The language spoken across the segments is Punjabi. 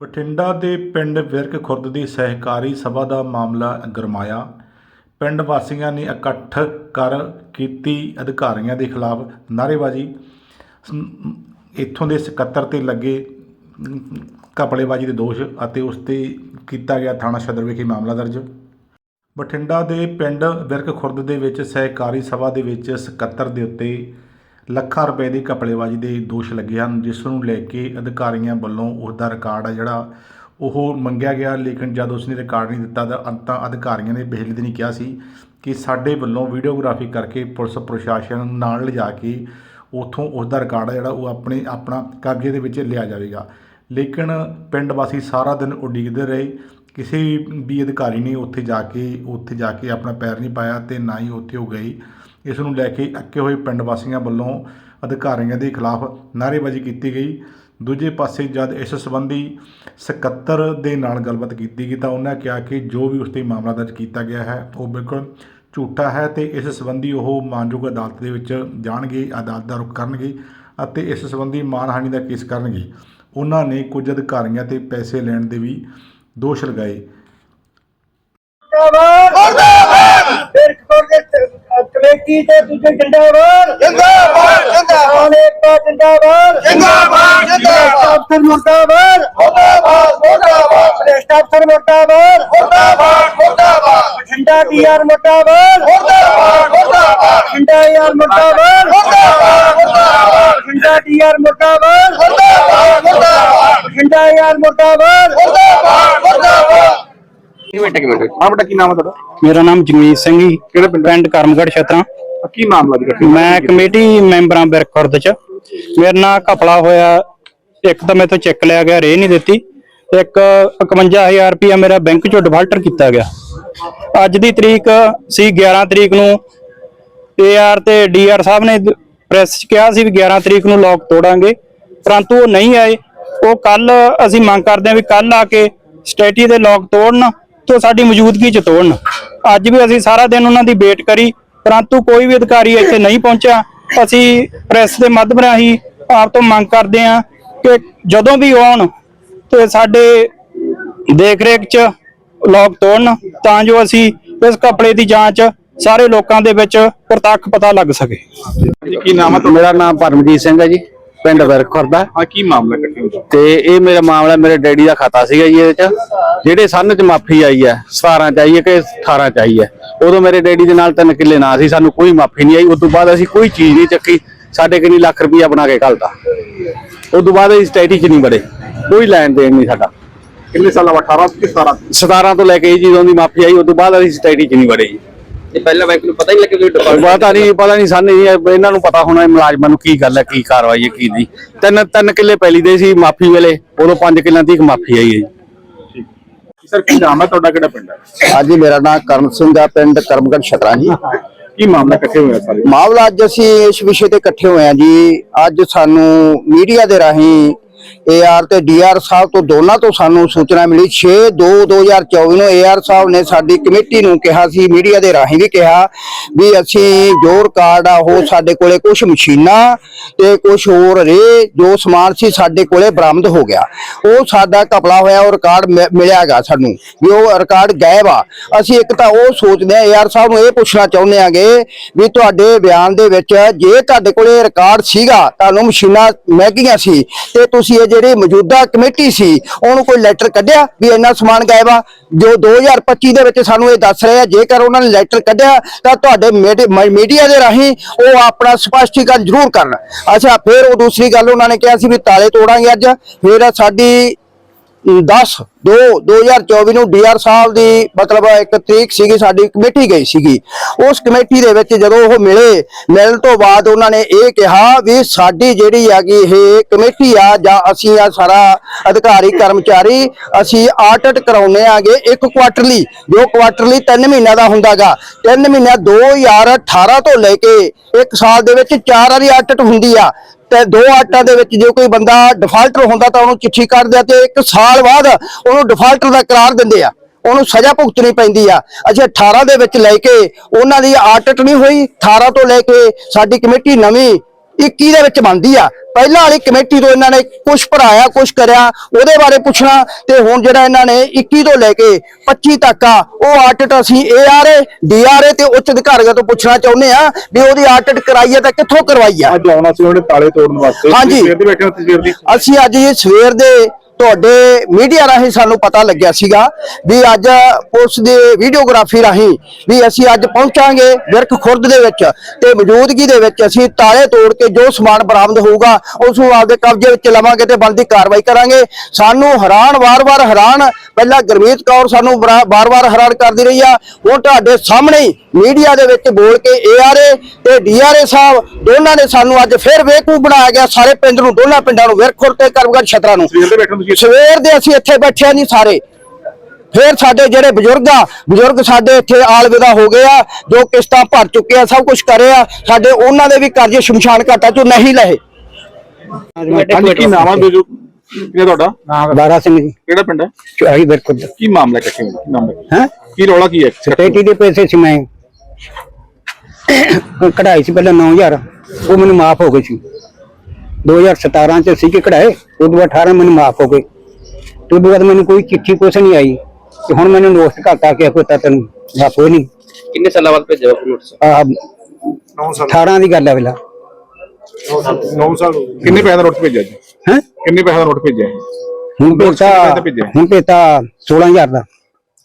ਬਠਿੰਡਾ ਦੇ ਪਿੰਡ ਵਿਰਕ ਖੁਰਦ ਦੀ ਸਹਿਕਾਰੀ ਸਭਾ ਦਾ ਮਾਮਲਾ ਗਰਮਾਇਆ। ਪਿੰਡ ਵਾਸੀਆਂ ਨੇ ਇਕੱਠ ਕਰ ਕੀਤੀ ਅਧਿਕਾਰੀਆਂ ਦੇ ਖਿਲਾਫ ਨਾਅਰੇਬਾਜ਼ੀ। ਇੱਥੋਂ ਦੇ ਸਕੱਤਰ ਤੇ ਲੱਗੇ ਘਪਲੇਬਾਜ਼ੀ ਦੇ ਦੋਸ਼ ਅਤੇ ਉਸ ਤੇ ਕੀਤਾ ਗਿਆ ਥਾਣਾ ਸਦਰ ਵਿਖੇ ਮਾਮਲਾ ਦਰਜ। ਬਠਿੰਡਾ ਦੇ ਪਿੰਡ ਵਿਰਕ ਖੁਰਦ ਦੇ ਵਿੱਚ ਸਹਿਕਾਰੀ ਸਭਾ ਦੇ ਵਿੱਚ ਸਕੱਤਰ ਦੇ ਉੱਤੇ ਲੱਖਾਂ ਰੁਪਏ ਦੀ ਕਪੜੇਬਾਜ਼ੀ ਦੇ ਦੋਸ਼ ਲੱਗੇ ਹਨ, ਜਿਸ ਨੂੰ ਲੈ ਕੇ ਅਧਿਕਾਰੀਆਂ ਵੱਲੋਂ ਉਸ ਦਾ ਰਿਕਾਰਡ ਆ ਜਿਹੜਾ ਉਹ ਮੰਗਿਆ ਗਿਆ, ਲੇਕਿਨ ਜਦ ਉਸਨੇ ਰਿਕਾਰਡ ਨਹੀਂ ਦਿੱਤਾ ਤਾਂ ਅੰਤਾਂ ਅਧਿਕਾਰੀਆਂ ਨੇ ਪਿਛਲੇ ਦਿਨੀ ਕਿਹਾ ਸੀ ਕਿ ਸਾਡੇ ਵੱਲੋਂ ਵੀਡੀਓਗ੍ਰਾਫੀ ਕਰਕੇ ਪੁਲਿਸ ਪ੍ਰਸ਼ਾਸਨ ਨਾਲ ਲਿਜਾ ਕੇ ਉਥੋਂ ਉਸ ਦਾ ਰਿਕਾਰਡ ਆ ਜਿਹੜਾ ਉਹ ਆਪਣੇ, ਆਪਣਾ ਕਬਜ਼ੇ ਦੇ ਵਿੱਚ ਲਿਆ ਜਾਵੇਗਾ। ਲੇਕਿਨ ਪਿੰਡ ਵਾਸੀ ਸਾਰਾ ਦਿਨ ਉਡੀਕਦੇ ਰਹੇ, ਕਿਸੇ ਵੀ ਅਧਿਕਾਰੀ ਨੇ ਉੱਥੇ ਜਾ ਕੇ, ਉੱਥੇ ਜਾ ਕੇ ਆਪਣਾ ਪੈਰ ਨਹੀਂ ਪਾਇਆ ਤੇ ਨਾ ਹੀ ਉੱਥੇ ਉਹ ਗਏ। ਇਸ ਨੂੰ ਲੈ ਕੇ ਅੱਕੇ ਹੋਏ ਪਿੰਡ ਵਾਸੀਆਂ ਵੱਲੋਂ ਅਧਿਕਾਰੀਆਂ ਦੇ ਖਿਲਾਫ ਨਾਅਰੇਬਾਜ਼ੀ ਕੀਤੀ ਗਈ। ਦੂਜੇ ਪਾਸੇ ਜਦ ਇਸ ਸੰਬੰਧੀ ਸਕੱਤਰ ਦੇ ਨਾਲ ਗੱਲਬਾਤ ਕੀਤੀ ਗਈ ਤਾਂ ਉਹਨਾਂ ਕਿਹਾ ਕਿ ਜੋ ਵੀ ਉਸ ਤੇ ਮਾਮਲਾ ਦਰਜ ਕੀਤਾ ਗਿਆ ਹੈ ਉਹ ਬਿਲਕੁਲ ਝੂਠਾ ਹੈ ਤੇ ਇਸ ਸੰਬੰਧੀ ਉਹ ਮਾਨਯੋਗ ਅਦਾਲਤ ਦੇ ਵਿੱਚ ਜਾਣਗੇ ਅਦਾਲਤ ਦਾ ਰੁਖ ਕਰਨਗੇ ਅਤੇ ਇਸ ਸੰਬੰਧੀ ਮਾਨਹਾਨੀ ਦਾ ਕੇਸ ਕਰਨਗੇ। ਉਹਨਾਂ ਨੇ ਕੁਝ ਅਧਿਕਾਰੀਆਂ ਤੇ ਪੈਸੇ ਲੈਣ ਦੇ ਵੀ ਦੋਸ਼ ਲਗਾਏ। ਕਮੇਟੀ ਤੇ ਦੂਜੇ ਜਿੰਦਾਬਾਦ। ਜਿੰਦਾਬਾਦ ਜਿੰਦਾਬਾਦ। ਏਕਤਾ ਜਿੰਦਾਬਾਦ? ਜਿੰਦਾਬਾਦ ਜਿੰਦਾਬਾਦ। ਅਫਸਰ ਮੁਰਦਾਬਾਦ। ਮੁਰਦਾਬਾਦ ਮੁਰਦਾਬਾਦ। ਪ੍ਰੇਸ਼ਟ ਅਫਸਰ ਮੁਰਦਾਬਾਦ। ਮੁਰਦਾਬਾਦ ਮੁਰਦਾਬਾਦ। ਬਠਿੰਡਾ ਡੀਆਰ ਮੁਰਦਾਬਾਦ। ਮੁਰਦਾਬਾਦ ਮੁਰਦਾਬਾਦ। ਬਠਿੰਡਾ ਡੀਆਰ ਮੁਰਦਾਬਾਦ। ਮੁਰਦਾਬਾਦ ਮੁਰਦਾਬਾਦ। ਬਠਿੰਡਾ ਡੀਆਰ ਮੁਰਦਾਬਾਦ। ਮੁਰਦਾਬਾਦ ਮੁਰਦਾਬਾਦ। ਬਠਿੰਡਾ ਡੀਆਰ ਮੁਰਦਾਬਾਦ। ਮੁਰਦਾਬਾਦ ਮੁਰਦਾਬਾਦ। ਇੱਕ ਮਿੰਟ ਇੱਕ ਮਿੰਟ ਹਾਂ ਬੇਟਾ ਕੀ ਨਾਮ ਹੈ ਤੁਹਾਡਾ? ਮੇਰਾ ਨਾਮ ਜਗਮੀਤ ਸਿੰਘ ਜੀ। ਕਿਹੜੇ ਪਿੰਡ? ਪਿੰਡ ਕਰਮਗੜ੍ਹ ਛਤਰਾ। ਕੀ ਮਾਮਲਾ ਇਕੱਠੇ ਮੈਂ ਕਮੇਟੀ ਮੈਂਬਰਾਂ ਬਿਰਖੁਰਦ ਚ। ਮੇਰੇ ਨਾਲ ਘਪਲਾ ਹੋਇਆ। ਇੱਕ ਤਾਂ ਮੈਥੋਂ ਚੈੱਕ ਲਿਆ ਗਿਆ ਰੇ ਨਹੀਂ ਦਿੱਤੀ। ਇੱਕ 51000 ਰੁਪਇਆ ਮੇਰਾ ਬੈਂਕ ਚੋਂ ਡਿਫਾਲਟਰ ਕੀਤਾ ਗਿਆ। ਅੱਜ ਦੀ ਤਰੀਕ ਸੀ 11 ਤਰੀਕ ਨੂੰ। ਏਆਰ ਤੇ ਡੀਆਰ ਸਾਹਿਬ ਨੇ ਪ੍ਰੈਸ 'ਚ ਕਿਹਾ ਸੀ ਵੀ 11 ਤਰੀਕ ਨੂੰ ਲੋਕ ਤੋੜਾਂਗੇ। ਪਰੰਤੂ ਉਹ ਨਹੀਂ ਆਏ। ਉਹ ਕੱਲ ਅਸੀਂ ਮੰਗ ਕਰਦੇ ਹਾਂ ਵੀ ਕੱਲ ਆ ਕੇ ਸਟੇਟੀ ਦੇ ਲੋਕ ਤੋੜਨ। ਤੇ ਸਾਡੀ ਮੌਜੂਦਗੀ 'ਚ ਤੋੜਨ। ਅੱਜ ਵੀ ਅਸੀਂ ਸਾਰਾ ਦਿਨ ਉਹਨਾਂ ਦੀ ਵੇਟ ਕਰੀ ਪਰੰਤੂ ਕੋਈ ਵੀ ਅਧਿਕਾਰੀ ਇੱਥੇ ਨਹੀਂ ਪਹੁੰਚਿਆ। ਅਸੀਂ ਪ੍ਰੈਸ ਦੇ ਮਾਧਿਅਮ ਰਾਹੀਂ ਆਪ ਤੋਂ ਮੰਗ ਕਰਦੇ ਹਾਂ ਕਿ ਜਦੋਂ ਵੀ ਆਉਣ ਤੇ ਸਾਡੇ ਦੇਖ ਰੇਖ 'ਚ ਲੋਕ ਤੋੜਨ ਤਾਂ ਜੋ ਅਸੀਂ ਇਸ ਕਪੜੇ ਦੀ ਜਾਂਚ ਸਾਰੇ ਲੋਕਾਂ ਦੇ ਵਿੱਚ ਪ੍ਰਤੱਖ ਪਤਾ ਲੱਗ ਸਕੇ। ਜੀ ਕੀ ਨਾਮ ਹੈ ਮੇਰਾ ਨਾਮ ਪਰਮਜੀਤ ਸਿੰਘ ਹੈ ਜੀ। ਪਿੰਡ ਵਰਖੁਰਦਾ ਆ ਕੀ ਮਾਮਲਾ ਹੋਇਆ ਤੇ ਇਹ ਮੇਰਾ ਮਾਮਲਾ ਮੇਰੇ ਡੈਡੀ ਦਾ ਖਾਤਾ ਸੀਗਾ ਜੀ ਇਹਦੇ ਚ। ਜਿਹੜੇ ਸੰਨ ਚ ਮਾਫੀ ਆਈ ਹੈ 17 ਚ ਆਈ ਹੈ ਕਿ 18 ਚ ਆਈ ਹੈ। ਉਦੋਂ ਮੇਰੇ ਡੈਡੀ ਦੇ ਨਾਲ ਤਿੰਨ ਕਿੱਲੇ ਨਾ ਸੀ ਸਾਨੂੰ ਕੋਈ ਮਾਫੀ ਨਹੀਂ ਆਈ। ਉਸ ਤੋਂ ਬਾਅਦ ਅਸੀਂ ਕੋਈ ਚੀਜ਼ ਨਹੀਂ ਚੱਕੀ ਸਾਡੇ ਕਿੰਨੀ ਲੱਖ ਰੁਪਈਆ ਬਣਾ ਕੇ ਘਲਤਾ। ਉਸ ਤੋਂ ਬਾਅਦ ਅਸੀਂ ਸਟੈਟੀ ਚ ਨਹੀਂ ਬੜੇ ਕੋਈ ਲੈਣ ਦੇਣ ਨਹੀਂ ਸਾਡਾ। ਕਿੰਨੇ ਸਾਲਾਂ 18 ਕਿ 17 17 ਤੋਂ ਲੈ ਕੇ ਇਹ ਜਦੋਂ ਦੀ ਮਾਫੀ ਆਈ ਉਸ ਤੋਂ ਬਾਅਦ ਅਸੀਂ ਸਟੈਟੀ ਚ ਨਹੀਂ ਬੜੇ ਜੀ। ਇਹ ਪਹਿਲਾਂ ਬੈਂਕ ਨੂੰ ਪਤਾ ਹੀ ਲੱਗਿਆ ਕਿ ਡਿਫਾਲਟ ਪਤਾ ਨਹੀਂ ਪਤਾ ਨਹੀਂ ਸਾਨੂੰ ਜੀ, ਇਹਨਾਂ ਨੂੰ ਪਤਾ ਹੋਣਾ ਇਹ ਮੁਲਾਜ਼ਮਾਂ ਨੂੰ ਕੀ ਗੱਲ ਹੈ ਕੀ ਕਾਰਵਾਈ ਹੈ ਕੀ ਨਹੀਂ। ਤਿੰਨ ਤਿੰਨ ਕਿੱਲੇ ਪਹਿਲੀ ਦੇ ਸੀ ਮਾਫੀ ਵੇਲੇ ਉਦੋਂ ਪੰਜ ਕਿੱਲਿਆਂ ਦੀ ਮਾਫੀ ਆਈ ਹੈ ਜੀ। ਸਰ ਕੀ ਨਾਮ ਹੈ ਤੁਹਾਡਾ ਕਿਹੜਾ ਪਿੰਡ ਹੈ? ਹਾਂਜੀ ਮੇਰਾ ਨਾਮ ਕਰਮ ਸਿੰਘ ਆ ਪਿੰਡ ਕਰਮਗੜ ਛਤਰਾ ਜੀ। ਕੀ ਮਾਮਲਾ ਇਕੱਠੇ ਹੋਇਆ ਸਾਰੇ? ਮਾਮਲਾ ਅੱਜ ਅਸੀਂ ਇਸ ਵਿਸ਼ੇ ਤੇ ਇਕੱਠੇ ਹੋਏ ਹਾਂ ਜੀ। ਅੱਜ ਸਾਨੂੰ ਮੀਡੀਆ ਦੇ ਰਾਹੀਂ ਏਆਰ ਤੇ ਡੀਆਰ ਸਾਹਿਬ ਤੋਂ ਦੋਨਾਂ ਤੋਂ ਸਾਨੂੰ ਸੂਚਨਾ ਮਿਲੀ। 6 2 2024 ਨੂੰ ਏਆਰ ਸਾਹਿਬ ਨੇ ਸਾਡੀ ਕਮੇਟੀ ਨੂੰ ਕਿਹਾ ਸੀ, ਮੀਡੀਆ ਦੇ ਰਾਹੀਂ ਵੀ ਕਿਹਾ ਵੀ ਅਸੀਂ ਜੋ ਰਿਕਾਰਡ ਆ, ਉਹ ਸਾਡੇ ਕੋਲੇ ਕੁਝ ਮਸ਼ੀਨਾਂ ਤੇ ਕੁਝ ਹੋਰ ਰੇ ਜੋ ਸਮਾਨ ਸੀ ਸਾਡੇ ਕੋਲੇ ਬਰਾਮਦ ਹੋ ਗਿਆ। ਉਹ ਸਾਡਾ ਕਪਲਾ ਹੋਇਆ, ਉਹ ਰਿਕਾਰਡ ਮਿ- ਮਿਲਿਆਗਾ ਸਾਨੂੰ ਵੀ ਉਹ ਰਿਕਾਰਡ ਗਾਇਬ ਆ। ਅਸੀਂ ਇੱਕ ਤਾਂ ਉਹ ਸੋਚਦੇ ਆ ਏਆਰ ਸਾਹਿਬ ਨੂੰ ਇਹ ਪੁੱਛਣਾ ਚਾਹੁੰਦੇ ਆਗੇ ਵੀ ਤੁਹਾਡੇ ਬਿਆਨ ਦੇ ਵਿੱਚ ਜੇ ਤੁਹਾਡੇ ਕੋਲੇ ਰਿਕਾਰਡ ਸੀਗਾ, ਤੁਹਾਨੂੰ ਮਸ਼ੀਨਾਂ ਮਹਿੰਗੀਆਂ ਸੀ ਤੇ ਤੁਸੀਂ ਇਹ ਜਿਹੜੀ ਮੌਜੂਦਾ ਕਮੇਟੀ ਸੀ, ਉਹਨੂੰ ਕੋਈ ਲੈਟਰ ਕੱਢਿਆ ਵੀ ਇੰਨਾ ਸਮਾਨ ਗਾਇਬ ਆ? ਜੋ 2025 ਦੇ ਵਿੱਚ ਸਾਨੂੰ ਇਹ ਦੱਸ ਰਹੇ ਆ ਜੇਕਰ ਉਹਨਾਂ ਨੇ ਲੈਟਰ ਕੱਢਿਆ, ਤਾਂ ਤੁਹਾਡੇ ਮੀਡੀ- ਮ- ਮੀਡੀਆ ਦੇ ਰਾਹੀਂ ਉਹ ਆਪਣਾ ਸਪਸ਼ਟੀਕਰਨ ਜ਼ਰੂਰ ਕਰਨ। ਅੱਛਾ, ਫਿਰ ਉਹ ਦੂਸਰੀ ਗੱਲ ਉਹਨਾਂ ਨੇ ਕਿਹਾ ਸੀ ਵੀ ਤਾਲੇ ਤੋੜਾਂਗੇ ਅੱਜ। ਫਿਰ ਸਾਡੀ 10 2 2024 ਨੂੰ ਡੀਆਰ ਸਾਹਿਬ ਦੀ ਮਤਲਬ ਇੱਕ ਤਰੀਕ ਸੀਗੀ, ਸਾਡੀ ਕਮੇਟੀ ਗਈ ਸੀਗੀ। ਉਸ ਕਮੇਟੀ ਦੇ ਵਿੱਚ ਜਦੋਂ ਉਹ ਮਿਲੇ, ਮਿਲਣ ਤੋਂ ਬਾਅਦ ਉਹਨਾਂ ਨੇ ਇਹ ਕਿਹਾ ਵੀ ਸਾਡੀ ਜਿਹੜੀ ਹੈਗੀ ਇਹ ਕਮੇਟੀ ਆ, ਜਾਂ ਅਸੀਂ ਆ ਸਾਰਾ ਅਧਿਕਾਰੀ, ਕਰਮਚਾਰੀ, ਅਸੀਂ ਆਡਿਟ ਕਰਾਉਨੇ ਆਗੇ ਇੱਕ ਕੁਆਟਰਲੀ, ਜੋ ਕੁਆਟਰਲੀ 3 ਮਹੀਨਿਆਂ ਦਾ ਹੁੰਦਾਗਾ। 3 ਮਹੀਨਿਆਂ 2018 ਤੋਂ ਲੈ ਕੇ ਇੱਕ ਸਾਲ ਦੇ ਵਿੱਚ ਚਾਰ ਵਾਰੀ ਆਡਿਟ ਹੁੰਦੀ ਆ। ਤੇ ਦੋ ਆਟਾਂ ਦੇ ਵਿੱਚ ਜੇ ਕੋਈ ਬੰਦਾ ਡਿਫਾਲਟਰ ਹੁੰਦਾ ਤਾਂ ਉਹਨੂੰ ਚਿੱਠੀ ਕੱਢਦੇ ਆ ਤੇ ਇੱਕ ਸਾਲ ਬਾਅਦ ਉਹਨੂੰ ਡਿਫਾਲਟਰ ਦਾ ਕਰਾਰ ਦਿੰਦੇ ਆ। ਉਹਨੂੰ ਸਜ਼ਾ ਭੁਗਤਣੀ ਪੈਂਦੀ ਆ। ਅੱਛਾ 18 ਦੇ ਵਿੱਚ ਲੈ ਕੇ ਉਹਨਾਂ ਦੀ ਆਡਿਟ ਨਹੀਂ ਹੋਈ। 18 ਤੋਂ ਲੈ ਕੇ ਸਾਡੀ ਕਮੇਟੀ ਨਵੀਂ 21 ਦੇ ਵਿੱਚ ਬਣਦੀ ਆ। ਪਹਿਲਾਂ ਵਾਲੀ ਕਮੇਟੀ ਤੋਂ ਇਹਨਾਂ ਨੇ ਕੁਝ ਭਰਾਇਆ ਕੁਝ ਕਰਿਆ ਉਹਦੇ ਬਾਰੇ ਪੁੱਛਣਾ ਤੇ ਹੁਣ ਜਿਹੜਾ ਇਹਨਾਂ ਨੇ 21 ਤੋਂ ਲੈ ਕੇ 25 ਤੱਕ ਆ ਉਹ ਆਡਿਟ ਅਸੀਂ ਏਆਰਏ ਡੀਆਰਏ ਤੇ ਉੱਚ ਅਧਿਕਾਰੀਆਂ ਤੋਂ ਪੁੱਛਣਾ ਚਾਹੁੰਦੇ ਆ ਵੀ ਉਹਦੀ ਆਡਿਟ ਕਰਾਈ ਹੈ ਤਾਂ ਕਿੱਥੋਂ ਕਰਵਾਈ ਆ। ਅੱਜ ਆਉਣਾ ਸੀ ਉਹਨੇ ਤਾਲੇ ਤੋੜਨ ਵਾਸਤੇ। ਹਾਂਜੀ। ਸਵੇਰ ਦੇ ਬੈਠੇ ਹੋ ਤੁਸੀਂ ਸਵੇਰ ਦੀ ਅਸੀਂ ਅੱਜ ਇਹ ਸਵੇਰ ਦੇ ਤੁਹਾਡੇ ਮੀਡੀਆ ਰਾਹੀਂ ਸਾਨੂੰ ਪਤਾ ਲੱਗਿਆ ਸੀਗਾ ਵੀ ਅੱਜ ਪੁਲਿਸ ਦੇ ਵੀਡੀਓਗ੍ਰਾਫੀ ਰਾਹੀਂ ਵੀ ਅਸੀਂ ਅੱਜ ਪਹੁੰਚਾਂਗੇ ਵਿਰਕ ਖੁਰਦ ਦੇ ਵਿੱਚ ਤੇ ਮੌਜੂਦਗੀ ਦੇ ਵਿੱਚ ਅਸੀਂ ਤਾਲੇ ਤੋੜ ਕੇ ਜੋ ਸਮਾਨ ਬਰਾਮਦ ਹੋਊਗਾ, ਉਸ ਨੂੰ ਆਪਦੇ ਕਬਜ਼ੇ ਵਿੱਚ ਲਵਾਂਗੇ ਤੇ ਬਣਦੀ ਕਾਰਵਾਈ ਕਰਾਂਗੇ। ਸਾਨੂੰ ਹੈਰਾਨ, ਵਾਰ-ਵਾਰ ਹੈਰਾਨ, ਪਹਿਲਾਂ ਗੁਰਮੀਤ ਕੌਰ ਸਾਨੂੰ ਬਰਾ- ਵਾਰ-ਵਾਰ ਹੈਰਾਨ ਕਰਦੀ ਰਹੀ ਆ। ਹੁਣ ਤੁਹਾਡੇ ਸਾਹਮਣੇ ਮੀਡੀਆ ਦੇ ਵਿੱਚ ਬੋਲ ਕੇ ਏਆਰਏ ਤੇ ਡੀਆਰਏ ਸਾਹਿਬ, ਦੋਨਾਂ ਨੇ ਸਾਨੂੰ ਅੱਜ ਫਿਰ ਵੇਕੂ ਬਣਾਇਆ ਗਿਆ। ਸਾਰੇ ਪਿੰਡ ਨੂੰ, ਦੋਨਾਂ ਪਿੰਡਾਂ ਨੂੰ, ਵਿਰਕ ਵਿਰਖੁਰ ਤੇ ਕਰਮਗੜ ਛਤਰਾ ਨੂੰ ਸਵੇਰ ਦੇ ਅਸੀਂ ਇੱਥੇ ਬੈਠੇ ਆ ਜੀ ਸਾਰੇ। ਫਿਰ ਸਾਡੇ ਜਿਹੜੇ ਬਜ਼ੁਰਗ ਆ ਬਜ਼ੁਰਗ ਸਾਡੇ ਇੱਥੇ ਆਲਵਿਦਾ ਹੋ ਗਏ ਆ ਜੋ ਕਿਸ਼ਤਾਂ ਭਰ ਚੁੱਕੇ ਆ ਸਭ ਕੁਝ ਕਰੇ ਆ ਸਾਡੇ ਉਹਨਾਂ ਦੇ ਵੀ ਕਰਜ਼ੇ ਸ਼ਮਸ਼ਾਨ ਘਾਟਾ ਚੋਂ ਨਹੀਂ ਲਏ ਹਾਂਜੀ ਕੀ ਨਾਮ ਹੈ ਬੇਜੂ? ਕਿਹੜਾ ਤੁਹਾਡਾ? ਬਾਰਾ ਸਿੰਘ ਜੀ। ਕਿਹੜਾ ਪਿੰਡ ਹੈ? ਚੁਆਈ ਬਿਰਖੁਦ ਕੀ ਮਾਮਲਾ ਇਕੱਠੇ ਹੋਇਆ ਕੀ ਮਾਮਲਾ? ਹੈ? ਕੀ ਰੌਲਾ ਕੀ ਹੈ? ਸਟੇਟੀ ਦੇ ਪੈਸੇ ਸੀ ਮੈਂ। ਕਢਾਈ ਸੀ ਪਹਿਲਾਂ 9000 ਉਹ ਮੈਨੂੰ ਮਾਫ ਹੋ ਗਏ ਸੀ। 2017 ਚ ਸੀ ਕਿ ਕਢਾਏ ਉਦੋਂ 18 ਮੈਨੂੰ ਮਾਫ ਹੋ ਗਏ। ਤੇ ਬਾਅਦ ਮੈਨੂੰ ਕੋਈ ਚਿੱਠੀ ਕੁਛ ਨਹੀਂ ਆਈ ਤੇ ਹੁਣ ਮੈਨੂੰ ਨੋਟਿਸ ਕਰਤਾ ਕਿ ਕੋਈ ਤਾਂ ਤੈਨੂੰ ਮਾਫ ਨਹੀਂ ਕਿੰਨੇ ਸਾਲਾਂ ਬਾਅਦ ਭੇਜਿਆ ਨੋਟਿਸ ਆ 9 ਸਾਲ। 18 ਦੀ ਗੱਲ ਹੈ ਵੇਲਾ। 9 ਸਾਲ ਕਿੰਨੇ ਪੈਸੇ ਦਾ ਨੋਟ ਭੇਜਿਆ ਜੀ? ਹੈ? ਕਿੰਨੇ ਪੈਸੇ ਦਾ ਨੋਟ ਭੇਜਿਆ ਹੁਣ ਭੇਜਤਾ ਹੁਣ ਭੇਜਤਾ 16000 ਦਾ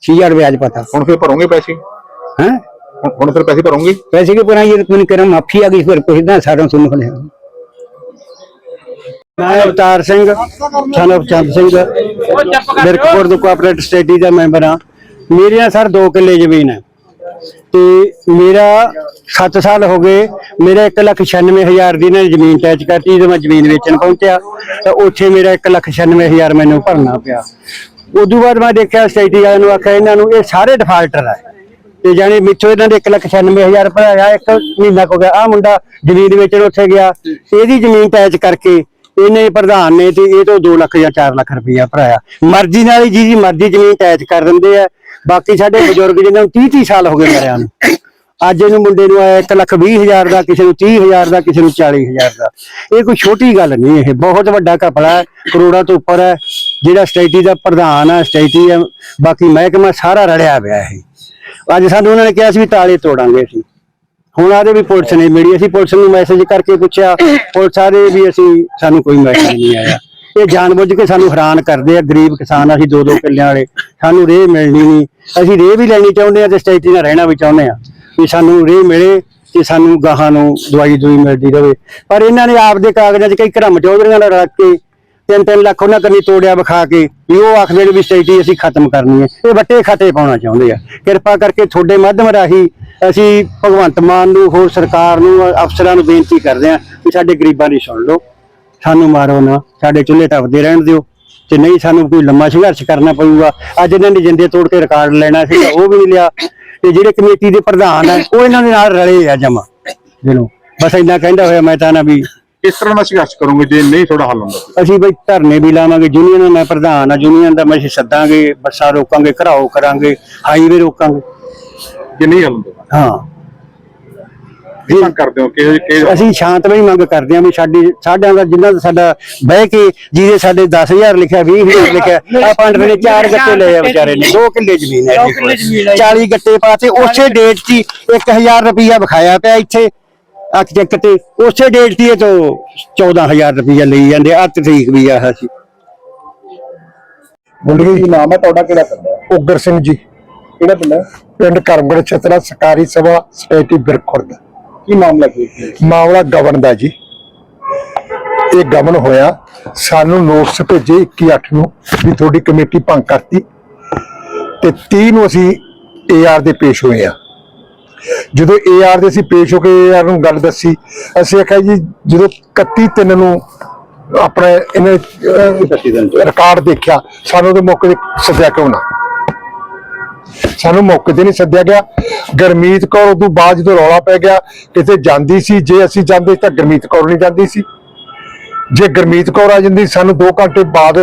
6000 ਰੁਪਏ ਪਤਾ। ਹੁਣ ਫਿਰ ਭਰੋਗੇ ਪੈਸੇ? ਹੈ? ਹੁਣ ਫਿਰ ਪੈਸੇ ਭਰੋਗੇ? ਪੈਸੇ ਕੀ ਭਰਾਂ ਇਹ ਮੈਨੂੰ ਕਿਹੜਾ ਮਾਫੀ ਆ ਗਈ ਫਿਰ ਕੋਈ ਨਾ ਸਾਰਾ ਸੁਣ ਲਿਆ। ਮੈਂ ਅਵਤਾਰ ਸਿੰਘ ਸਨਫ ਚੰਦ ਸਿੰਘ। ਬਿਰਕਪੁਰ ਦੇ ਕੋਆਪਰੇਟਿਵ ਸਟੇਟੀ ਦਾ ਮੈਂਬਰ ਹਾਂ। ਮੇਰੀਆਂ ਸਰ 2 ਕਿੱਲੇ ਜ਼ਮੀਨ ਹੈ। ਤੇ ਮੇਰਾ 7 ਸਾਲ ਹੋ ਗਏ, ਮੇਰਾ 196000 ਦੀ ਨੇ ਜ਼ਮੀਨ ਟੈਚ ਕਰਤੀ, ਜਦੋਂ ਮੈਂ ਜ਼ਮੀਨ ਵੇਚਣ ਪਹੁੰਚਿਆ, ਤਾਂ ਉੱਥੇ ਮੇਰਾ 196000 ਮੈਨੂੰ ਭਰਨਾ ਪਿਆ। ਉਦੋਂ ਬਾਅਦ ਮੈਂ ਦੇਖਿਆ ਸਟੇਟੀ ਵਾਲਿਆਂ ਨੂੰ ਆਖਿਆ, ਇਹਨਾਂ ਨੂੰ ਇਹ ਸਾਰੇ ਡਿਫਾਲਟਰ ਹੈ ਤੇ ਜਾਨੀ ਮਿੱਥੋਂ ਇਹਨਾਂ ਦੇ 196000 ਭਰਾਇਆ, ਇੱਕ ਮਹੀਨਾ ਹੋ ਗਿਆ ਆ ਮੁੰਡਾ ਜ਼ਮੀਨ ਵੇਚਣ ਉੱਥੇ ਗਿਆ। ਇਹਦੀ ਜ਼ਮੀਨ ਟੈਚ ਕਰਕੇ ਇਹਨੇ ਪ੍ਰਧਾਨ ਨੇ ਤੇ ਇਹ ਤੋਂ 2 ਲੱਖ ਜਾਂ 4 ਲੱਖ ਰੁਪਇਆ ਭਰਾਇਆ। ਮਰਜ਼ੀ ਨਾਲ ਹੀ ਜੀ ਜੀ ਮਰਜ਼ੀ ਜ਼ਮੀਨ ਟੈਚ ਕਰ ਦਿੰਦੇ ਆ। ਬਾਕੀ ਸਾਡੇ ਬਜ਼ੁਰਗ ਜਿਹਨਾਂ ਨੂੰ 30 30 ਸਾਲ ਹੋ ਗਏ ਮਰਿਆਂ ਨੂੰ। ਅੱਜ ਇਹਨੂੰ ਮੁੰਡੇ ਨੂੰ ਆਇਆ 1 ਲੱਖ 20 ਹਜ਼ਾਰ ਦਾ, ਕਿਸੇ ਨੂੰ 30 ਹਜ਼ਾਰ ਦਾ, ਕਿਸੇ ਨੂੰ 40 ਹਜ਼ਾਰ ਦਾ। ਇਹ ਕੋਈ ਛੋਟੀ ਗੱਲ ਨਹੀਂ ਇਹ। ਬਹੁਤ ਵੱਡਾ ਘਪਲਾ ਹੈ, ਕਰੋੜਾਂ ਤੋਂ ਉੱਪਰ ਹੈ। ਜਿਹੜਾ ਸਟੇਟੀ ਦਾ ਪ੍ਰਧਾਨ ਹੈ ਸਟੇਟੀ ਹੈ ਬਾਕੀ ਮਹਿਕਮਾ ਸਾਰਾ ਰੜਿਆ ਪਿਆ ਇਹ। ਅੱਜ ਸਾਨੂੰ ਉਹਨਾਂ ਨੇ ਕਿਹਾ ਸੀ ਵੀ ਤਾਲੇ ਤੋੜਾਂਗੇ ਅਸੀਂ। ਹੁਣ ਆਦੇ ਵੀ ਪੁਲਿਸ ਨੇ ਮਿਲੀ ਅਸੀਂ ਪੁਲਿਸ ਨੂੰ ਮੈਸੇਜ ਕਰਕੇ ਪੁੱਛਿਆ ਪੁਲਿਸ ਆਦੇ ਵੀ ਅਸੀਂ ਸਾਨੂੰ ਕੋਈ ਮੈਸੇਜ ਨਹੀਂ ਆਇਆ। ਇਹ ਜਾਣਬੁੱਝ ਕੇ ਸਾਨੂੰ ਹੈਰਾਨ ਕਰਦੇ ਆ ਗਰੀਬ ਕਿਸਾਨ ਆ, ਅਸੀਂ ਦੋ ਦੋ ਕਿੱਲਿਆਂ ਵਾਲੇ ਸਾਨੂੰ ਰੇਹ ਮਿਲਣੀ ਨਹੀਂ। ਅਸੀਂ ਰੇਹ ਵੀ ਲੈਣੀ ਚਾਹੁੰਦੇ ਆ ਤੇ ਸਟੇਟੀ ਨਾਲ ਰਹਿਣਾ ਵੀ ਚਾਹੁੰਦੇ ਆ ਵੀ ਸਾਨੂੰ ਰੇਹ ਮਿਲੇ ਤੇ ਸਾਨੂੰ ਗਾਹਾਂ ਨੂੰ ਦਵਾਈ ਦੂਈ ਮਿਲਦੀ ਰਹੇ ਪਰ ਇਹਨਾਂ ਨੇ ਆਪਦੇ ਕਾਗਜ਼ਾਂ 'ਚ ਕਈ ਘਰਮ ਚੌਧਰੀਆਂ ਨਾਲ ਰਲ ਕੇ ਤਿੰਨ ਤਿੰਨ ਲੱਖ ਉਹਨਾਂ ਕਰਨੀ ਤੋੜਿਆ ਵਿਖਾ ਕੇ ਵੀ ਉਹ ਆਖਦੇ ਨੇ ਵੀ ਸਟੇਟੀ ਅਸੀਂ ਖਤਮ ਕਰਨੀ ਹੈ। ਇਹ ਵੱਟੇ ਖਾਤੇ ਪਾਉਣਾ ਚਾਹੁੰਦੇ ਆ। ਕਿਰਪਾ ਕਰਕੇ ਤੁਹਾਡੇ ਮਾਧਿਅਮ ਰਾਹੀਂ ਅਸੀਂ ਭਗਵੰਤ ਮਾਨ ਨੂੰ, ਹੋਰ ਸਰਕਾਰ ਨੂੰ, ਅਫਸਰਾਂ ਨੂੰ ਬੇਨਤੀ ਕਰਦੇ ਆ ਵੀ ਸਾਡੇ ਗਰੀਬਾਂ ਦੀ ਸੁਣ ਲਓ। ਸਾਨੂੰ ਮਾਰੋ ਨਾ, ਸਾਡੇ ਚੁੱਲ੍ਹੇ ਟੱਪਦੇ ਰਹਿਣ ਦਿਓ। ਤੇ ਨਹੀਂ ਸਾਨੂੰ ਕੋਈ ਲੰਮਾ ਸੰਘਰਸ਼ ਕਰਨਾ ਪਊਗਾ, ਅੱਜ ਇਹਨਾਂ ਨੇ ਜਿੰਦੇ ਤੋੜ ਕੇ ਰਿਕਾਰਡ ਲੈਣਾ ਸੀ ਉਹ ਵੀ ਨਹੀਂ ਲਿਆ। ਤੇ ਜਿਹੜੇ ਕਮੇਟੀ ਦੇ ਪ੍ਰਧਾਨ ਆ, ਉਹ ਇਹਨਾਂ ਦੇ ਨਾਲ ਰਲੇ ਆ ਜਮਾ। ਜਿਹਨੂੰ ਬਸ ਇੰਨਾ ਕਹਿੰਦਾ ਹੋਇਆ ਮੈਂ ਤਾਂ ਨਾ ਵੀ ਕਿਸ ਤਰ੍ਹਾਂ ਦਾ ਸੰਘਰਸ਼ ਕਰੋਗੇ ਜੇ ਨਹੀਂ ਤੁਹਾਡਾ ਹੱਲ ਹੁੰਦਾ ਅਸੀਂ ਬਈ ਧਰਨੇ ਵੀ ਲਾਵਾਂਗੇ ਯੂਨੀਅਨ ਦਾ ਮੈਂ ਪ੍ਰਧਾਨ ਆ ਯੂਨੀਅਨ ਦਾ ਮੈਂ ਸੱਦਾਂਗੇ ਬੱਸਾਂ ਰੋਕਾਂਗੇ ਘਰਾਓ ਕਰਾਂਗੇ ਹਾਈਵੇ ਰੋਕਾਂਗੇ। ਜੇ ਨਹੀਂ ਹੱਲ ਹੁੰਦਾ ਹਾਂ। ਕੀ ਮੰਗ ਕਰਦੇ ਹੋ? ਕਿ ਕਿ ਅਸੀਂ ਸ਼ਾਂਤਮਈ ਮੰਗ ਕਰਦੇ ਹਾਂ ਵੀ ਸਾਡੀ ਸਾਡਿਆਂ ਦਾ ਜਿੰਨਾ ਸਾਡਾ ਬਹਿ ਕੇ ਜਿਹਦੇ ਸਾਡੇ 10000 ਲਿਖਿਆ 20000 ਲਿਖਿਆ ਆ ਪੰਡਤ ਨੇ ਚਾਰ ਗੱਟੇ ਲਏ ਆ ਵਿਚਾਰੇ ਨੇ 2 ਕਿੱਲੇ ਜ਼ਮੀਨ ਹੈ ਇਹਦੇ ਕੋਲ। 40 ਗੱਟੇ ਪਾਤੇ ਉਸੇ ਡੇਟ 'ਚ ਹੀ 1000 ਰੁਪਇਆ ਵਿਖਾਇਆ ਪਿਆ ਇੱਥੇ। ਚੱਕ ਤੇ ਉਸੇ ਡੇਟ 'ਤੇ ਹੀ ਇਹ ਤੋਂ 14000 ਰੁਪਇਆ ਲਈ ਜਾਂਦੇ ਆ ਤਰੀਕ ਵੀ ਆ ਸੀ ਬੋਲੀ ਕੀ ਨਾਮ ਹੈ ਤੁਹਾਡਾ ਕਿਹੜਾ ਪਿੰਡ ਹੈ? ਉਗਰ ਸਿੰਘ ਜੀ। ਕਿਹੜਾ ਪਿੰਡ ਹੈ? ਪਿੰਡ ਕਰਮਗੜ ਛਤਰਾ ਸਰਕਾਰੀ ਸਭਾ ਸਟੇਟੀ ਬਿਰਖੁਰਦ। ਕੀ ਮਾਮਲਾ ਕੀ ਹੈ? ਮਾਮਲਾ ਗਵਨ ਦਾ ਜੀ। ਇਹ ਗਵਨ ਹੋਇਆ ਸਾਨੂੰ ਨੋਟਿਸ ਭੇਜੇ 21 ਨੂੰ ਵੀ ਤੁਹਾਡੀ ਕਮੇਟੀ ਭੰਗ ਕਰਤੀ ਤੇ 30 ਨੂੰ ਅਸੀਂ ਏਆਰ ਦੇ ਪੇਸ਼ ਹੋਏ ਆ। ਜਦੋਂ ਏਆਰ ਦੇ ਅਸੀਂ ਪੇਸ਼ ਹੋ ਕੇ ਏਆਰ ਨੂੰ ਗੱਲ ਦੱਸੀ ਅਸੀਂ ਆਖਿਆ ਜੀ ਜਦੋਂ 31 ਤਿੰਨ ਨੂੰ ਆਪਣੇ ਇਹਨੇ ਰਿਕਾਰਡ ਦੇਖਿਆ ਸਾਨੂੰ ਉਹਦੇ ਮੌਕੇ ਤੇ ਸੱਦਿਆ ਕਿਉਂ ਨਾ? ਸਾਨੂੰ ਮੌਕੇ ਤੇ ਨਹੀਂ ਸੱਦਿਆ ਗਿਆ। ਗਰਮੀਤ ਕੌਰ ਉਦੋਂ ਬਾਅਦ ਜਦੋਂ ਰੌਲਾ ਪੈ ਗਿਆ ਕਿਤੇ ਜਾਂਦੀ ਸੀ ਜੇ ਅਸੀਂ ਜਾਂਦੇ ਤਾਂ ਗਰਮੀਤ ਕੌਰ ਨਹੀਂ ਜਾਂਦੀ ਸੀ। ਜੇ ਗਰਮੀਤ ਕੌਰ ਆ ਜਾਂਦੀ ਸਾਨੂੰ 2 ਘੰਟੇ ਬਾਅਦ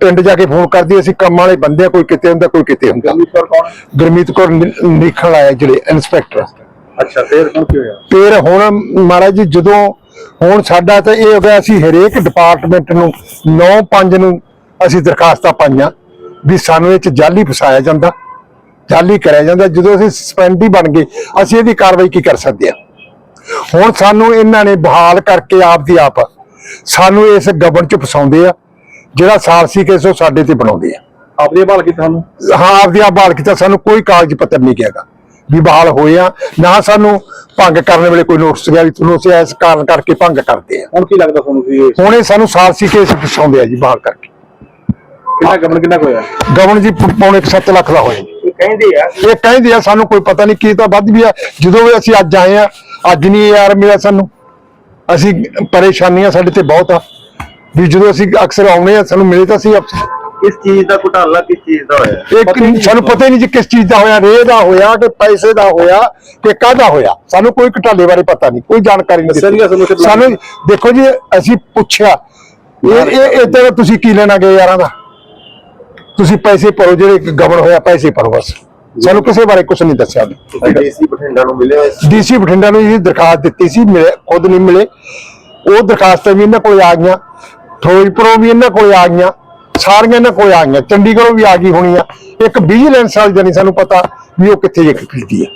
ਪਿੰਡ ਜਾ ਕੇ ਫੋਨ ਕਰਦੀ ਅਸੀਂ ਕੰਮ ਵਾਲੇ ਬੰਦੇ ਕੋਈ ਕਿਤੇ ਹੁੰਦਾ ਕੋਈ ਕਿਤੇ ਹੁੰਦਾ। ਸਰ ਕੌਣ? ਗਰਮੀਤ ਕੌਰ ਨਿ- ਨਿਰੀਖਣ ਆਇਆ ਜਿਹੜੇ ਇਨਸਪੈਕਟਰ ਅੱਛਾ ਫੇਰ ਹੁਣ ਕੀ ਹੋਇਆ? ਫਿਰ ਹੁਣ ਮਹਾਰਾਜ ਜੀ ਜਦੋਂ ਹੁਣ ਸਾਡਾ ਤਾਂ ਇਹ ਹੋ ਗਿਆ ਅਸੀਂ ਹਰੇਕ ਡਿਪਾਰਟਮੈਂਟ ਨੂੰ 9-5 ਨੂੰ ਅਸੀਂ ਦਰਖਾਸਤਾਂ ਪਾਈਆਂ ਵੀ ਸਾਨੂੰ ਇਹ ਚ ਜਾਲੀ ਫਸਾਇਆ ਜਾਂਦਾ ਜਾਲੀ ਕਰਿਆ ਜਾਂਦਾ। ਜਦੋਂ ਅਸੀਂ ਸਸਪੈਂਡ ਹੀ ਬਣ ਗਏ ਅਸੀਂ ਇਹਦੀ ਕਾਰਵਾਈ ਕੀ ਕਰ ਸਕਦੇ ਆ? ਹੁਣ ਸਾਨੂੰ ਇਹਨਾਂ ਨੇ ਬਹਾਲ ਕਰਕੇ ਆਪ ਦੀ ਆਪ ਸਾਨੂੰ ਇਸ ਗਬਨ ਚ ਫਸਾਉਂਦੇ ਆ। ਜਿਹੜਾ ਸਾਲਸੀ ਕੇਸ ਉਹ ਸਾਡੇ ਤੇ ਬਣਾਉਂਦੇ ਆ। ਆਪਣੀ ਭਾਲ ਕੀਤੀ ਸਾਨੂੰ? ਹਾਂ ਆਪਦੀ ਆਪ ਬਹਾਲ ਕੀਤਾ ਸਾਨੂੰ ਕੋਈ ਕਾਗਜ਼ ਪੱਤਰ ਨਹੀਂ ਕਿਹਾਗਾ ਵੀ ਬਹਾਲ ਹੋਏ ਆ ਨਾ ਸਾਨੂੰ ਭੰਗ ਕਰਨ ਵੇਲੇ ਕੋਈ ਨੋਟਿਸ ਗਿਆ ਵੀ ਤੁਹਾਨੂੰ ਅਸੀਂ ਇਸ ਕਾਰਨ ਕਰਕੇ ਭੰਗ ਕਰਦੇ ਆ। ਹੁਣ ਕੀ ਲੱਗਦਾ ਤੁਹਾਨੂੰ ਵੀ ਇਹ? ਹੁਣ ਇਹ ਸਾਨੂੰ ਸਾਲਸੀ ਕੇਸ ਫਸਾਉਂਦੇ ਆ ਜੀ ਬਹਾਲ ਕਰਕੇ। ਕਿੰਨਾ ਗਮਨ ਕਿੰਨਾ ਕੁ ਹੋਇਆ? ਗਵਨ ਜੀ ਪੌਣੇ 7 ਲੱਖ ਦਾ ਹੋਇਆ ਜੀ। ਕਹਿੰਦੇ ਆ? ਇਹ ਕਹਿੰਦੇ ਆ ਸਾਨੂੰ ਕੋਈ ਪਤਾ ਨਹੀਂ ਕੀ ਤਾਂ ਵੱਧ ਵੀ ਆ। ਜਦੋਂ ਵੀ ਅਸੀਂ ਅੱਜ ਆਏ ਆ ਅੱਜ ਨਹੀਂ ਯਾਰ ਮਿਲਿਆ ਸਾਨੂੰ। ਅਸੀਂ ਪਰੇਸ਼ਾਨੀਆਂ ਸਾਡੇ ਤੇ ਬਹੁਤ ਆ। ਵੀ ਜਦੋਂ ਅਸੀਂ ਅਕਸਰ ਆਉਨੇ ਆ ਸਾਨੂੰ ਮਿਲੇ ਤਾਂ ਸੀ ਇਸ ਚੀਜ਼ ਦਾ ਘੁਟਾਲਾ ਕਿਸ ਚੀਜ਼ ਦਾ ਹੋਇਆ? ਇੱਕ ਸਾਨੂੰ ਪਤਾ ਹੀ ਨਹੀਂ ਜੀ ਕਿਸ ਚੀਜ਼ ਦਾ ਹੋਇਆ ਰੇ ਦਾ ਹੋਇਆ ਕਿ ਪੈਸੇ ਦਾ ਹੋਇਆ ਕਿ ਕਾਹਦਾ ਹੋਇਆ? ਸਾਨੂੰ ਕੋਈ ਘਟਾਲੇ ਬਾਰੇ ਪਤਾ ਨਹੀਂ ਕੋਈ ਜਾਣਕਾਰੀ ਨਹੀਂ ਸਾਨੂੰ ਦੇਖੋ ਜੀ ਅਸੀਂ ਪੁੱਛਿਆ। ਇਹ ਇਹ ਇਦਾਂ ਤੁਸੀਂ ਕੀ ਲੈਣਾ ਗਏ ਯਾਰਾਂ ਦਾ? ਤੁਸੀਂ ਪੈਸੇ ਭਰੋ ਜਿਹੜੇ ਗਵਨ ਹੋਇਆ ਪੈਸੇ ਭਰੋ ਬਸ। ਸਾਨੂੰ ਕਿਸੇ ਬਾਰੇ ਕੁਝ ਨਹੀਂ ਦੱਸਿਆ। ਡੀਸੀ ਬਠਿੰਡਾ ਨੂੰ ਮਿਲਿਆ ਡੀਸੀ ਬਠਿੰਡਾ ਨੂੰ ਇਹ ਦਰਖਾਸਤ ਦਿੱਤੀ ਸੀ ਮਿਲੇ ਖੁਦ ਨਹੀਂ ਮਿਲੇ। ਉਹ ਦਰਖਾਸਤਾਂ ਵੀ ਇਹਨਾਂ ਕੋਲ ਆ ਗਈਆਂ। ਫਿਰੋਜ਼ਪੁਰੋਂ ਵੀ ਇਹਨਾਂ ਕੋਲ ਆ ਗਈਆਂ ਸਾਰੀਆਂ ਇਹਨਾਂ ਕੋਲ ਆ ਗਈਆਂ ਚੰਡੀਗੜ੍ਹੋਂ ਵੀ ਆ ਗਈ ਹੋਣੀ ਆ। ਇੱਕ ਵਿਜੀਲੈਂਸ ਵਾਲੀ ਨਹੀਂ ਸਾਨੂੰ ਪਤਾ ਵੀ ਉਹ ਕਿੱਥੇ ਜੇ ਕੀਤੀ ਹੈ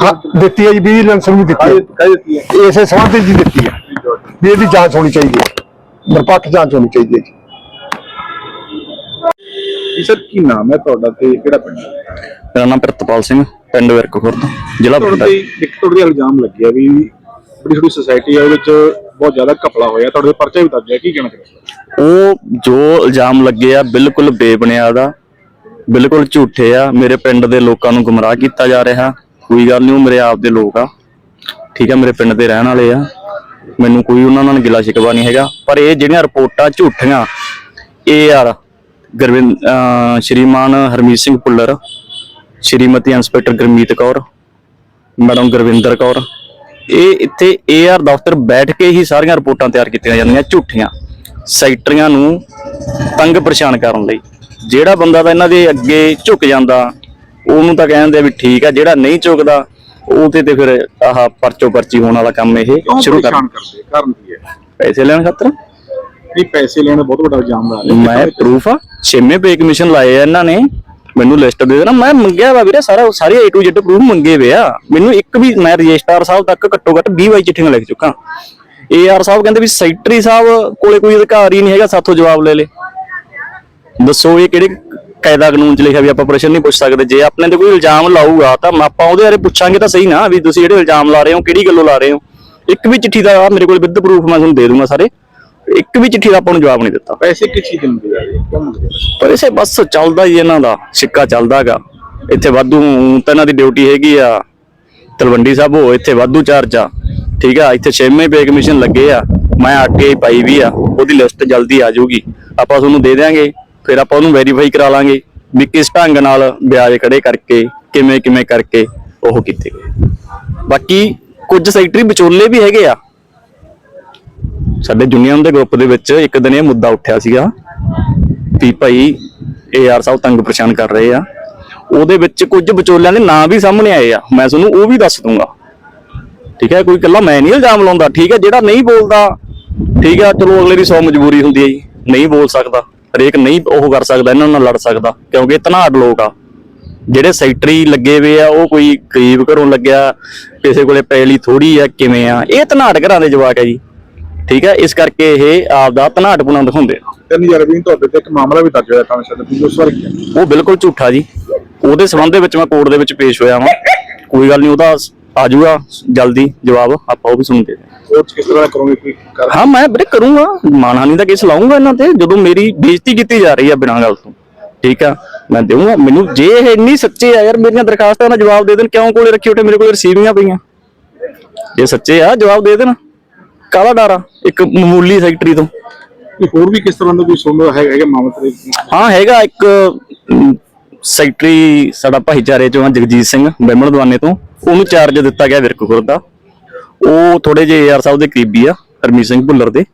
ਹਾਂ ਦਿੱਤੀ ਹੈ ਜੀ ਵਿਜੀਲੈਂਸ ਨੂੰ ਦਿੱਤੀ ਹੈ ਇਸੇ ਸੰਬੰਧ ਵਿੱਚ ਦਿੱਤੀ ਹੈ ਵੀ ਇਹਦੀ ਜਾਂਚ ਹੋਣੀ ਚਾਹੀਦੀ ਹੈ ਨਿਰਪੱਖ ਜਾਂਚ ਹੋਣੀ ਚਾਹੀਦੀ ਹੈ ਜੀ। ਜੀ ਸਰ ਕੀ ਨਾਮ ਹੈ ਤੁਹਾਡਾ ਤੇ ਕਿਹੜਾ ਪਿੰਡ ਹੈ? ਮੇਰਾ ਨਾਮ ਪ੍ਰਿਤਪਾਲ ਸਿੰਘ ਪਿੰਡ ਵਿਰਕ ਖੁਰਦ ਜ਼ਿਲ੍ਹਾ ਤੁਹਾਡੇ ਬਠਿੰਡਾ। ਤੇ ਇੱਕ ਤੁਹਾਡੇ ਇਲਜ਼ਾਮ ਲੱਗਿਆ ਵੀ ਬੜੀ ਥੋੜੀ ਸੁਸਾਇਟੀ ਹੈ ਉਹਦੇ ਵਿੱਚ ਬਹੁਤ ਜ਼ਿਆਦਾ ਘਪਲਾ ਹੋਇਆ। ਤੁਹਾਡੇ ਤੇ ਪਰਚਾ ਵੀ ਦਰਜ ਹੈ, ਕੀ ਕਹਿਣਾ ਚਾਹੁੰਦੇ ਉਹ ਜੋ ਇਲਜ਼ਾਮ ਲੱਗੇ ਆ, ਬਿਲਕੁਲ ਬੇਬੁਨਿਆਦ ਆ, ਬਿਲਕੁਲ ਝੂਠੇ ਆ। ਮੇਰੇ ਪਿੰਡ ਦੇ ਲੋਕਾਂ ਨੂੰ ਗੁੰਮਰਾਹ ਕੀਤਾ ਜਾ ਰਿਹਾ। ਕੋਈ ਗੱਲ ਨਹੀਂ, ਉਹ ਮੇਰੇ ਆਪ ਦੇ ਲੋਕ ਆ। ਠੀਕ ਆ, ਮੇਰੇ ਪਿੰਡ ਦੇ ਰਹਿਣ ਵਾਲੇ ਆ। ਮੈਨੂੰ ਕੋਈ ਉਹਨਾਂ ਨਾਲ ਗਿਲਾ ਸ਼ਿਕਵਾ ਨਹੀਂ ਹੈਗਾ। ਪਰ ਇਹ ਜਿਹੜੀਆਂ ਰਿਪੋਰਟਾਂ ਝੂਠੀਆਂ, ਇਹ ਯਾਰ ਗੁਰਵਿੰਦ ਸ਼੍ਰੀਮਾਨ ਹਰਮੀਤ ਸਿੰਘ ਪੁੱਲਰ ਸ਼੍ਰੀਮਤੀ ਇੰਸਪੈਕਟਰ ਗੁਰਮੀਤ ਕੌਰ, ਮੈਡਮ ਗੁਰਵਿੰਦਰ ਕੌਰ ਇਹ ਇੱਥੇ ਏਆਰ ਦਫ਼ਤਰ ਬੈਠ ਕੇ ਹੀ ਸਾਰੀਆਂ ਰਿਪੋਰਟਾਂ ਤਿਆਰ ਕੀਤੀਆਂ ਜਾਂਦੀਆਂ ਝੂਠੀਆਂ। ਸੈਕਟਰੀਆਂ ਨੂੰ ਤੰਗ ਪਰੇਸ਼ਾਨ ਕਰਨ ਲਈ। ਜਿਹੜਾ ਬੰਦਾ ਤਾਂ ਇਹਨਾਂ ਦੇ ਅੱਗੇ ਝੁਕ ਜਾਂਦਾ ਉਹਨੂੰ ਤਾਂ ਕਹਿੰਦੇ ਵੀ ਠੀਕ ਆ ਜਿਹੜਾ ਨਹੀਂ ਝੁਕਦਾ ਉਹ ਤੇ ਤੇ ਫਿਰ ਆਹ ਪਰਚੋ ਪਰਚੀ ਹੋਣ ਵਾਲਾ ਕੰਮ ਇਹ ਸ਼ੁਰੂ ਕਰ ਕਰਦੇ ਕਾਰਨ ਕੀ ਹੈ? ਪੈਸੇ ਲੈਣ ਖਾਤਰ? ਵੀ ਪੈਸੇ ਲੈਣ ਬਹੁਤ ਵੱਡਾ ਇਲਜ਼ਾਮ ਲਾ ਰਹੇ ਮੈਂ ਪ੍ਰੂਫ ਆ। ਛੇਵੇਂ ਪੇ ਕਮਿਸ਼ਨ ਲਾਏ ਆ ਇਹਨਾਂ ਨੇ। ਮੈਨੂੰ ਲਿਸਟ ਦੇ ਦੇਣਾ। ਮੈਂ ਮੰਗਿਆ ਵਾ ਵੀਰੇ, ਸਾਰਾ ਸਾਰੇ A to Z ਪ੍ਰੂਫ ਮੰਗੇ ਵੇ ਆ। ਮੈਨੂੰ ਇੱਕ ਵੀ ਮੈਂ ਰਜਿਸਟਰ ਸਾਹਿਬ ਤੱਕ ਘੱਟੋ ਘੱਟ 20 ਵਾਰੀ ਚਿੱਠੀਆਂ ਲਿਖ ਚੁੱਕਾ। ਏਆਰ ਸਾਹਿਬ ਕਹਿੰਦੇ ਵੀ ਸੈਕਟਰੀ ਸਾਹਿਬ ਕੋਲੇ ਕੋਈ ਅਧਿਕਾਰ ਹੀ ਨਹੀਂ ਹੈਗਾ, ਸਾਥੋਂ ਜਵਾਬ ਲੈ ਲੇ। ਦੱਸੋ ਇਹ ਕਿਹੜੇ ਕਾਇਦਾ ਕਾਨੂੰਨ ਚ ਲਿਖਿਆ ਵੀ ਆਪਾਂ ਪ੍ਰਸ਼ਨ ਨਹੀਂ ਪੁੱਛ ਸਕਦੇ। ਜੇ ਆਪਣੇ ਤੇ ਕੋਈ ਇਲਜ਼ਾਮ ਲਾਊਗਾ ਤਾਂ ਆਪਾਂ ਉਹਦੇ ਬਾਰੇ ਪੁੱਛਾਂਗੇ ਤਾਂ ਸਹੀ ਨਾ ਵੀ ਤੁਸੀਂ ਜਿਹੜੇ ਇਲਜ਼ਾਮ ਲਾ ਰਹੇ ਹੋ, ਕਿਹੜੀ ਗੱਲੋਂ ਲਾ ਰਹੇ ਹੋ। ਇੱਕ ਵੀ ਚਿੱਠੀ ਦਾ ਮੇਰੇ ਕੋਲ ਵਿਦ ਪ੍ਰੂਫ ਮੈਂ ਤੁਹਾਨੂੰ ਦੇ ਦੂੰਗਾ ਸਾਰੇ। ਇੱਕ ਵੀ ਚਿੱਠੀ ਦਾ ਆਪਾਂ ਨੂੰ ਜਵਾਬ ਨਹੀਂ ਦਿੱਤਾ। ਪੈਸੇ ਕਿਸ ਚੀਜ਼ ਦੇ ਮੰਗੇ ਜਾ ਰਹੇ? ਕਿਉਂ ਮੰਗਦੇ ਪਰ ਇਸੇ ਬਸ ਚੱਲਦਾ ਹੀ ਇਹਨਾਂ ਦਾ ਸਿੱਕਾ ਚੱਲਦਾਗਾ ਇੱਥੇ ਵਾਧੂ ਤਾਂ ਇਹਨਾਂ ਦੀ ਡਿਊਟੀ ਹੈਗੀ ਆ। ਤਲਵੰਡੀ ਸਾਹਿਬੋ ਇੱਥੇ ਵਾਧੂ ਚਾਰਜ ਆ। ਠੀਕ ਆ ਇੱਥੇ ਛੇਵੇਂ ਪੇ ਕਮਿਸ਼ਨ ਲੱਗੇ ਆ। ਮੈਂ ਅੱਗੇ ਪਾਈ ਵੀ ਆ ਉਹਦੀ ਲਿਸਟ ਜਲਦੀ ਆ ਜਾਊਗੀ। ਆਪਾਂ ਤੁਹਾਨੂੰ ਦੇ ਦਿਆਂਗੇ ਫਿਰ ਆਪਾਂ ਉਹਨੂੰ ਵੈਰੀਫਾਈ ਕਰਾ ਲਾਂਗੇ ਵੀ ਕਿਸ ਢੰਗ ਨਾਲ ਵਿਆਜ ਖੜੇ ਕਰਕੇ ਕਿਵੇਂ ਕਿਵੇਂ ਕਰਕੇ ਉਹ ਕੀਤੇ ਗਏ। ਬਾਕੀ ਕੁਝ ਸੈਕਟਰੀ ਵਿਚੋਲੇ ਵੀ ਹੈਗੇ ਆ। ਸਾਡੇ ਯੂਨੀਅਨ ਦੇ ਗਰੁੱਪ ਦੇ ਵਿੱਚ ਇੱਕ ਦਿਨ ਇਹ ਮੁੱਦਾ ਉੱਠਿਆ ਸੀਗਾ ਵੀ ਭਾਈ ਏਆਰ ਸਾਹਿਬ ਤੰਗ ਪਰੇਸ਼ਾਨ ਕਰ ਰਹੇ ਆ। ਉਹਦੇ ਵਿੱਚ ਕੁਝ ਵਿਚੋਲਿਆਂ ਦੇ ਨਾਂ ਵੀ ਸਾਹਮਣੇ ਆਏ ਆ। ਮੈਂ ਤੁਹਾਨੂੰ ਉਹ ਵੀ ਦੱਸ ਦੂੰਗਾ ਠੀਕ ਹੈ, ਕੋਈ ਇਕੱਲਾ ਮੈਂ ਨਹੀਂ ਇਲਜ਼ਾਮ ਲਾਉਂਦਾ। ਠੀਕ ਹੈ, ਜਿਹੜਾ ਨਹੀਂ ਬੋਲਦਾ, ਠੀਕ ਹੈ, ਚਲੋ ਅਗਲੇ ਦੀ ਸੌ ਮਜਬੂਰੀ ਹੁੰਦੀ ਹੈ ਜੀ। ਨਹੀਂ ਬੋਲ ਸਕਦਾ। ਹਰੇਕ ਨਹੀਂ ਉਹ ਕਰ ਸਕਦਾ, ਇਹਨਾਂ ਨਾਲ ਲੜ ਸਕਦਾ। ਕਿਉਂਕਿ ਇਹ ਲੋਕ ਆ। ਜਿਹੜੇ ਸੈਕਟਰੀ ਲੱਗੇ ਹੋਏ ਆ, ਉਹ ਕੋਈ ਗਰੀਬ ਘਰੋਂ ਲੱਗਿਆ, ਕਿਸੇ ਕੋਲੇ ਪੈਲੀ ਥੋੜੀ ਆ, ਕਿਵੇਂ ਆ? ਇਹ ਧਨਾੜ ਘਰਾਂ ਦੇ ਜਵਾਕ ਆ ਜੀ। ਠੀਕ ਹੈ? ਇਸ ਕਰਕੇ ਇਹ ਆਪ ਦਾ ਧਨਾੜਪੁਣਾ ਦਿਖਾਉਂਦੇ ਆ। 3020 ਤੁਹਾਡੇ ਤੇ ਇੱਕ ਮਾਮਲਾ ਵੀ ਦਰਜ ਹੋਇਆ ਤਾਂ ਸ਼ਾਇਦ ਤੁਸੀਂ ਉਸ ਵਾਰ ਕੀ? ਉਹ ਬਿਲਕੁਲ ਝੂਠਾ ਜੀ। ਉਹਦੇ ਸਬੰਧ ਦੇ ਵਿੱਚ ਮੈਂ ਕੋਰਟ ਦੇ ਵਿੱਚ ਪੇਸ਼ ਹੋਇਆ ਵਾਂ। ਕੋਈ ਗੱਲ ਨਹੀਂ ਉਹਦਾ ਆ ਜਾਊਗਾ। ਜਲਦੀ ਜਵਾਬ ਆਪਾਂ ਉਹ ਵੀ ਸੁਣਦੇ ਉਹ 'ਚ ਕਿਸ ਤਰ੍ਹਾਂ ਕਰੋਗੇ ਕੋਈ ਕਰ ਹਾਂ ਮੈਂ ਵੀਰੇ ਕਰੂੰਗਾ। ਮਾਨਹਾਨੀ ਦਾ ਕੇਸ ਲਾਉਂਗਾ ਇਹਨਾਂ ਤੇ ਜਦੋਂ ਮੇਰੀ ਬੇਇੱਜ਼ਤੀ ਕੀਤੀ ਜਾ ਰਹੀ ਆ ਬਿਨਾਂ ਗੱਲ ਤੋਂ। ਠੀਕ ਆ? ਮੈਂ ਦੇਵਾਂਗਾ ਮੈਨੂੰ ਜੇ ਇਹ ਇੰਨੀ ਸੱਚੇ ਆ ਯਾਰ ਮੇਰੀਆਂ ਦਰਖਾਸਤਾਂ ਦਾ ਜਵਾਬ ਦੇ ਦੇਣ ਕਿਉਂ ਕੋਲੇ ਰੱਖੀ ਉੱਠੇ ਮੇਰੇ ਕੋਲ ਰਸੀਵੀਆਂ ਪਈਆਂ? ਜੇ ਸੱਚੇ ਆ ਜਵਾਬ ਦੇ ਦੇਣ। ਕਾਹਦਾ ਡਰ ਆ? ਇੱਕ ਮਾਮੂਲੀ ਸੈਕਟਰੀ ਤੋਂ। ਕੋਈ ਹੋਰ ਵੀ ਕਿਸ ਤਰ੍ਹਾਂ ਦਾ ਕੋਈ ਸੁਣਦਾ ਹੈਗਾ ਹੈਗਾ ਮਾਮਲੇ? ਤੇ ਹਾਂ ਹੈਗਾ ਇੱਕ ਅਮ, ਸੈਕਟਰੀ ਸਾਡਾ ਭਾਈਚਾਰੇ ਚੋਂ ਆ ਜਗਜੀਤ ਸਿੰਘ ਬੈਮਣ ਦਵਾਨੇ ਤੋਂ। ਉਹਨੂੰ ਚਾਰਜ ਦਿੱਤਾ ਗਿਆ ਵਿਰਕਪੁਰ ਦਾ। ਉਹ ਥੋੜੇ ਜਿਹੇ ਏਆਰ ਸਾਹਿਬ ਦੇ ਕਰੀਬੀ ਆ ਹਰਮੀਤ ਸਿੰਘ ਭੁੱਲਰ ਦੇ।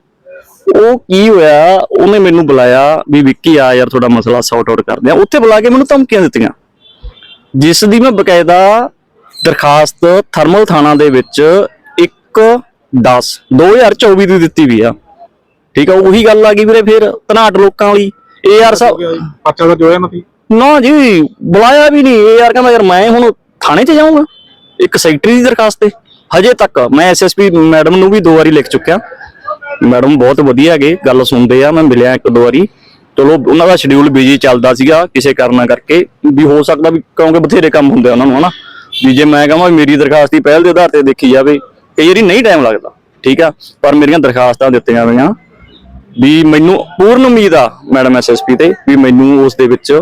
ਉਹ ਕੀ ਹੋਇਆ ਉਹਨੇ ਮੈਨੂੰ ਬੁਲਾਇਆ ਵੀ ਵਿੱਕੀ ਆ ਯਾਰ ਤੁਹਾਡਾ ਮਸਲਾ ਸੌਟ ਆਊਟ ਕਰਦੇ ਆ। ਉੱਥੇ ਬੁਲਾ ਕੇ ਮੈਨੂੰ ਧਮਕੀਆਂ ਦਿੱਤੀਆਂ। ਜਿਸ ਦੀ ਮੈਂ ਬਕਾਇਦਾ ਦਰਖਾਸਤ ਥਰਮਲ ਥਾਣਾ ਦੇ ਵਿੱਚ ਇੱਕ 10 2024 ਦੀ ਦਿੱਤੀ ਵੀ ਆ। ਠੀਕ ਆ ਉਹੀ ਗੱਲ ਆ ਗਈ ਵੀਰੇ ਫਿਰ ਤਨਾਟ ਲੋਕਾਂ ਵਾਲੀ। ਇਹ ਯਾਰ ਸਾਹਿਬ ਪਰਚਾ ਦਾ ਜੋਇਆ ਨਾ ਸੀ ਨਾ ਜੀ ਬੁਲਾਇਆ ਵੀ ਨਹੀਂ। ਇਹ ਯਾਰ ਕਹਿੰਦਾ ਯਾਰ ਮੈਂ ਹੁਣ ਥਾਣੇ 'ਚ ਜਾਊਂਗਾ ਇੱਕ ਸੈਕਟਰੀ ਦੀ ਦਰਖਾਸਤ ਤੇ। ਹਜੇ ਤੱਕ ਮੈਂ ਐਸਐਸਪੀ ਮੈਡਮ ਨੂੰ ਵੀ ਦੋ ਵਾਰੀ ਲਿਖ ਚੁੱਕਿਆ। ਮੈਡਮ ਬਹੁਤ ਵਧੀਆ ਹੈਗੇ ਗੱਲ ਸੁਣਦੇ ਆ ਮੈਂ ਮਿਲਿਆ ਇੱਕ ਦੋ ਵਾਰੀ। ਚਲੋ ਉਹਨਾਂ ਦਾ ਸ਼ਡਿਊਲ ਬਿਜ਼ੀ ਚੱਲਦਾ ਸੀਗਾ ਕਿਸੇ ਕਾਰਨਾਂ ਕਰਕੇ। ਵੀ ਹੋ ਸਕਦਾ ਵੀ ਕਿਉਂਕਿ ਬਥੇਰੇ ਕੰਮ ਹੁੰਦੇ ਉਹਨਾਂ ਨੂੰ ਹਨਾ। ਵੀ ਜੇ ਮੈਂ ਕਹਾਂ ਮੇਰੀ ਦਰਖਾਸਤ ਦੀ ਪਹਿਲ ਦੇ ਆਧਾਰ ਤੇ ਦੇਖੀ ਜਾਵੇ ਕਈ ਵਾਰੀ ਨਹੀਂ ਟਾਈਮ ਲੱਗਦਾ ਠੀਕ ਆ? ਪਰ ਮੇਰੀਆਂ ਦਰਖਾਸਤਾਂ ਦਿੱਤੀਆਂ ਗਈਆਂ ਵੀ ਮੈਨੂੰ ਪੂਰਨ ਉਮੀਦ ਆ ਮੈਡਮ ਐਸਐਸਪੀ ਤੇ ਵੀ ਮੈਨੂੰ ਉਸ ਦੇ ਵਿੱਚ